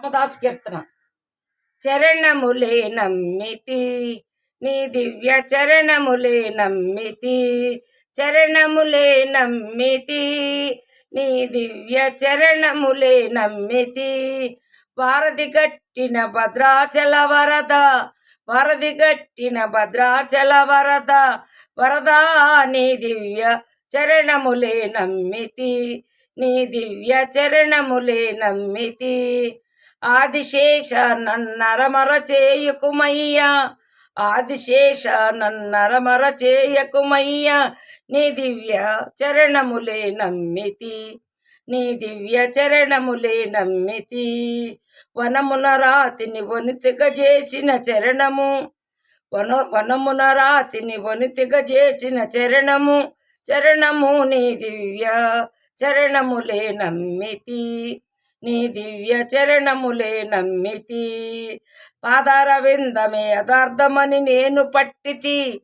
రామదాస్ కీర్తన. చరణములే నమ్మితి నీ దివ్య చరణములే నమ్మితి చరణములే నమ్మితి నీ దివ్య చరణములే నమ్మితి. వారధి గట్టిన భద్రాచల వరద వరది గట్టిన భద్రాచల వరద వరద నీ దివ్య చరణములే నమ్మితి నీ దివ్య చరణములే నమ్మితి. ఆదిశేష నన్నరమర చేయకుమయ్యా. ఆదిశేష నన్నరమర చేయకుమయ్యా. నీ దివ్య చరణములే నమ్మితి. నీ దివ్య చరణములే నమ్మితి. వనమున రాతిని వనితిగా చేసిన చరణము. వన వనమున రాతిని వనితిగా చేసిన చరణము. చరణము నీ దివ్య చరణములే నమ్మితి. నీ దివ్య చరణములే నమ్మితి. పాదార విందమే యథార్థమని నేను పట్టితి.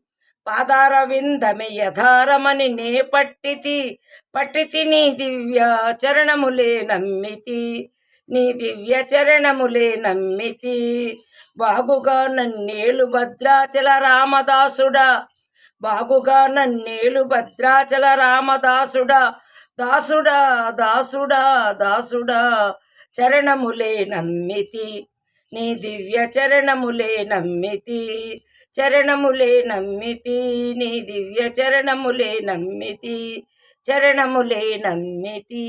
పాదార విందమే యథారమని నే పట్టితి. పట్టితి నీ దివ్య చరణములే నమ్మితి. నీ దివ్య చరణములే నమ్మితి. బాగుగా నన్నేలు భద్రాచల రామదాసుడా. బాగుగా నన్నేలు భద్రాచల రామదాసుడా. దాసుడా దాసుడా దాసుడా చరణములే నమ్మితి. నీ దివ్య చరణములే నమ్మితి. చరణములే నమ్మితి. నీ దివ్య చరణములే నమ్మితి. చరణములే నమ్మితి.